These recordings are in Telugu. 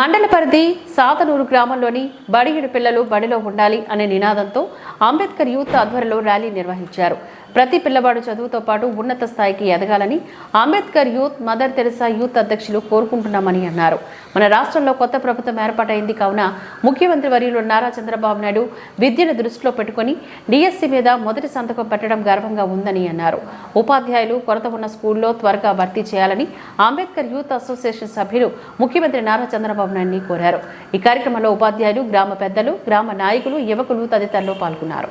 మండల పరిధి సాతనూరు గ్రామంలోని బడిహిడు పిల్లలు బడిలో ఉండాలి అనే నినాదంతో అంబేద్కర్ యూత్ ఆధ్వర్యంలో ర్యాలీ నిర్వహించారు. ప్రతి పిల్లవాడు చదువుతో పాటు ఉన్నత స్థాయికి ఎదగాలని Ambedkar youth Mother Teresa youth అధ్యక్షులు కోరుకుంటున్నామని అన్నారు. మన రాష్ట్రంలో కొత్త ప్రభుత్వం ఏర్పాటైంది కావున ముఖ్యమంత్రి వర్యులు నారా చంద్రబాబు నాయుడు విద్యను దృష్టిలో పెట్టుకుని డిఎస్సి మీద మొదటి సంతకం పెట్టడం గర్వంగా ఉందని అన్నారు. ఉపాధ్యాయులు కొరత ఉన్న స్కూల్లో త్వరగా భర్తీ చేయాలని అంబేద్కర్ యూత్ అసోసియేషన్ సభ్యులు ముఖ్యమంత్రి నారా చంద్రబాబు నాయుడిని కోరారు. ఈ కార్యక్రమంలో ఉపాధ్యాయులు గ్రామ పెద్దలు గ్రామ నాయకులు యువకులు తదితరులు పాల్గొన్నారు.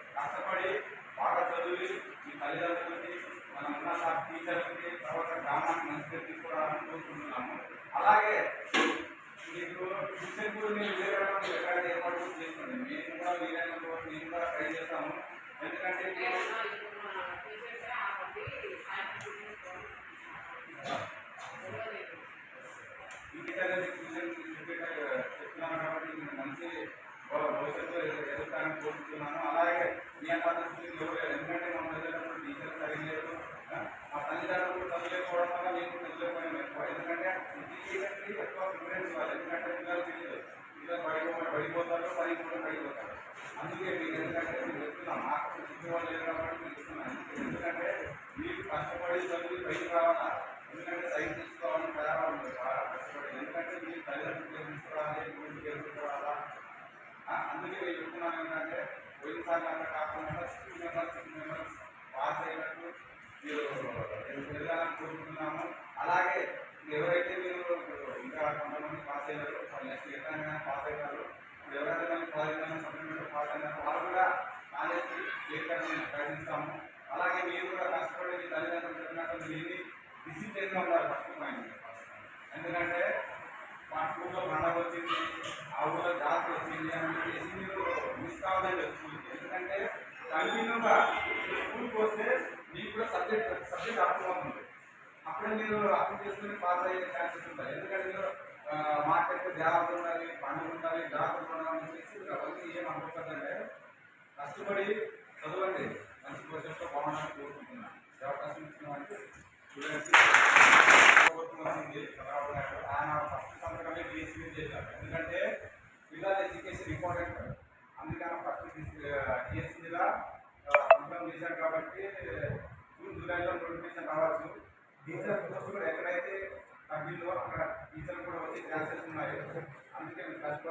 పడిపోతారు పని కూడా పడిపోతారు. అందుకే మీరు ఎందుకంటే మీరు చెప్తున్నాం మాకు చెప్పేవాళ్ళు లేరు కాబట్టి మీరు చెప్తున్నాను ఎందుకంటే మీరు కష్టపడి చదివి పైకి రావాలా? ఎందుకంటే సైన్ తీసుకోవాలని తయారవ్వాలి బాగా కష్టపడి ఎందుకంటే మీ తల్లిదండ్రులు పేరు గురించి మీరు అందుకే నేను చెప్తున్నాను ఏంటంటే పోయినసారి అంతా కాకుండా six members six members pass అయినట్టు మీరు వెళ్ళాలని కోరుకుంటున్నాము. అలాగే ఎవరైతే మీరు ఇంకా కొంతమంది పాస్ అయ్యారు వాళ్ళు నెక్స్ట్ ఎక్కడైనా పాస్ అయ్యారు ఇప్పుడు ఎవరైతే కానీ కాలేజ్ వాళ్ళు కూడా నాలెడ్జ్ చేరుకోవడానికి మేము ప్రయత్నిస్తాము. అలాగే మీరు కూడా కష్టపడి మీ తల్లిదండ్రులు చెప్పినట్టు మీరు డిసిప్లిన్గా ఉండాలి ఫస్ట్ పాయింట్ ఎందుకంటే మా స్కూల్లో పండగ వచ్చింది ఆ ఊళ్ళో జాతర వచ్చింది అని చెప్పేసి మీరు మిస్ కావాలని స్కూల్కి ఎందుకంటే కంటిన్యూగా స్కూల్కి వస్తే మీకు కూడా సబ్జెక్ట్ సబ్జెక్ట్ అర్థమవుతుంది. అప్పుడే మీరు అర్థం చేసుకుని పాస్ అయ్యే ఛాన్సెస్ ఉంటాయి. ఎందుకంటే మీరు మార్కెట్ జాగ్రత్త ఉండాలి పండుగ ఉండాలి జాగ్రత్త ఉండాలని చెప్పేసి మీరు అవన్నీ ఏం అనుకుంటుందంటే కష్టపడి చదవండి. మంచి భవిష్యత్తులో బాగుండాలని కోరుకుంటున్నాను. ఈ అవకాశం ఇచ్చిన వారికి స్టూడెంట్స్ ప్రభుత్వం వచ్చింది చంద్రబాబు నాయుడు ఆయన ఫస్ట్ సంతకమే డిఎస్సీ మీద చేశారు ఎందుకంటే పిల్లల ఎడ్యుకేషన్ ఇంపార్టెంట్ అందుకని ఫస్ట్ డిఎస్సీ మీద ఆ, సంతకం చేశారు కాబట్టి జూన్ జూలైలో నోటిఫికేషన్ రావచ్చు టీచర్ పోస్ట్ కూడా ఎక్కడైతే తగ్గిందో అక్కడ టీచర్ కూడా వచ్చే ఛాన్సెస్ ఉన్నాయి అందుకే మీరు కష్టపడి బాగా చదవాలి. మీరు స్కూల్ ఎగ్గొట్టకూడదు అది మెయిన్ ఇంపార్టెంట్ అండి మీరు రెగ్యులర్గా స్కూల్కి రావాలి మీకు సాయంత్రం కేవలం చదివించడానికి మన స్కూల్ నుంచి సబ్జెక్ట్స్ నుంచి ఆరు మంది టీచర్లు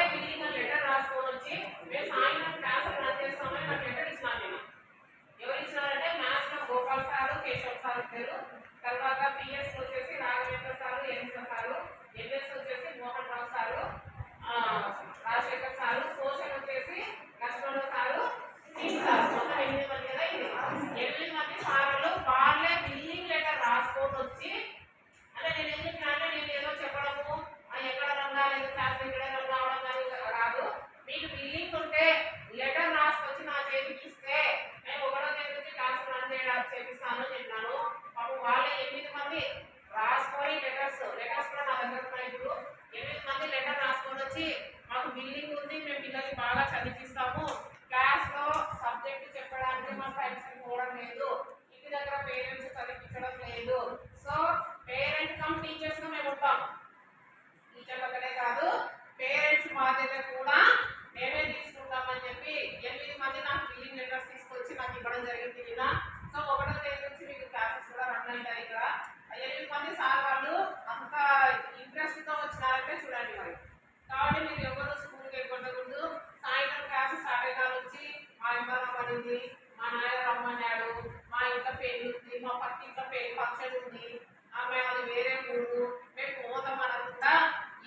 లెటర్స్ ఇప్పుడు ఎనిమిది మంది లెటర్ రాసుకొని వచ్చి మాకు బిల్డింగ్ ఉంది మేము పిల్లల్ని బాగా చదివిస్తాము. క్లాస్లో సబ్జెక్ట్ చెప్పడానికి మా ఫ్రెండ్స్ పోవడం లేదు. ఇంటి దగ్గర పేరెంట్స్ చదివించడం లేదు సో పేరెంట్ కమ్ టీచర్స్గా మేము ఉంటాం టీచర్లకనే కాదు పేరెంట్స్ బాధ్యత కూడా మేమే తీసుకుంటామని చెప్పి ఎనిమిది మంది నాకు బిల్లింగ్ లెటర్స్ తీసుకొచ్చి నాకు ఇవ్వడం జరిగింది కదా సో ఒకటో తేదీ నుంచి మీకు క్లాసెస్ కూడా రన్ అవుతాయి ఇక్కడ ఆ ఎనిమిది మంది సార్ వాళ్ళు అంత ఇంట్రెస్ట్తో వచ్చినారంటే చూడండి మరి కాబట్టి మీరు ఎవరు స్కూల్కి వెళ్ళకూడదు సాయంత్రం క్లాస్ స్టార్ట్ అయిన నుంచి మా ఉంది మా నాన్న రమ్మన్నాడు మా ఇంట్లో పెళ్ళి ఉంది మా పక్క ఇంట్లో పెళ్ళి ఫంక్షన్ ఉంది ఆమె అది వేరే ఊరు మేము పోతాం అనకుండా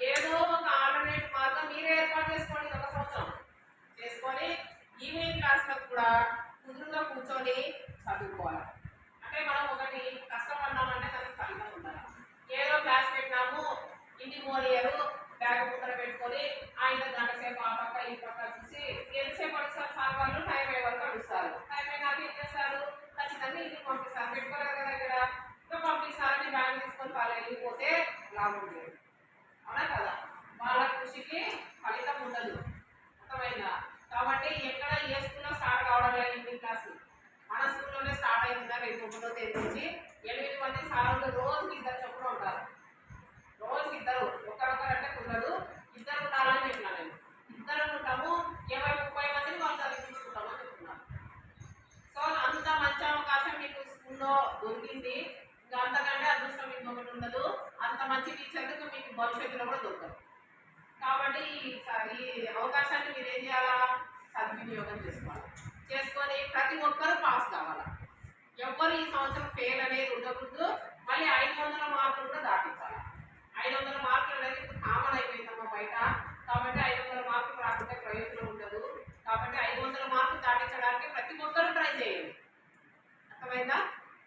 ఏదో ఒక ఆల్టర్నేట్ మార్గం మీరే ఏర్పాటు చేసుకోండి ఒక సంవత్సరం. చేసుకొని ఈవినింగ్ క్లాస్లో కూడా కుదురుగా కూర్చొని చదువుకోవాలి. అంటే మనం ఒకటి కష్టపడ్డామంటే దానికి ఫలితం ఉండాలి. ఏదో క్లాస్ పెట్టినాము ఇంటికి పోనీయరు బ్యాగ్ ముక్కర పెట్టుకొని ఆయన గంట సేపు ఆ లాభం లేదు. అవునా కదా? వాళ్ళ కృషికి ఫలితం ఉండదు. అర్థమైందా కాబట్టి ఎక్కడ ఏ స్కూల్లో స్టార్ట్ కావడం లేదు ఇంటి క్లాస్ మన స్కూల్లోనే స్టార్ట్ అయిందా రేపు ఒకటో తేదీ నుంచి ఎనిమిది మంది సార్లు రోజుకి ఇద్దరు చొప్పున ఉంటారు రోజుకి ఇద్దరు ఒకరొకరు అంటే కుదరదు ఇద్దరు ఉండాలని చెప్పినా నేను ఇద్దరు ఉంటాము ఇరవై ముప్పై మందిని వాళ్ళు చదివించుకుంటామని చెప్తున్నాను సో అంత మంచి అవకాశం మీకు స్కూల్లో దొరికింది ఇంకా అంతకంటే అదృష్టం ఇంకొకటి ఉండదు అంత మంచి టీచర్లకు మీకు భవిష్యత్తులో కూడా దొరకదు కాబట్టి ఈ స- ఈ అవకాశాన్ని మీరు ఏం చేయాలా చేసుకోవాలి చేసుకొని ప్రతి ఒక్కరూ పాస్ కావాలి. ఎవ్వరు ఈ సంవత్సరం ఫెయిల్ అనేది ఉండకూడదు. మళ్ళీ ఐదు వందల మార్కులు కూడా దాటించాలి. ఐదు వందల మార్కులు అనేది ఇప్పుడు కామన్ అయిపోయిందమ్మా బయట. కాబట్టి ఐదు వందల మార్కులు రాకుంటే ప్రయోజనం ఉండదు. కాబట్టి ఐదు వందల మార్కులు దాటించడానికి ప్రతి ఒక్కరూ ట్రై చేయండి. అర్థమైందా?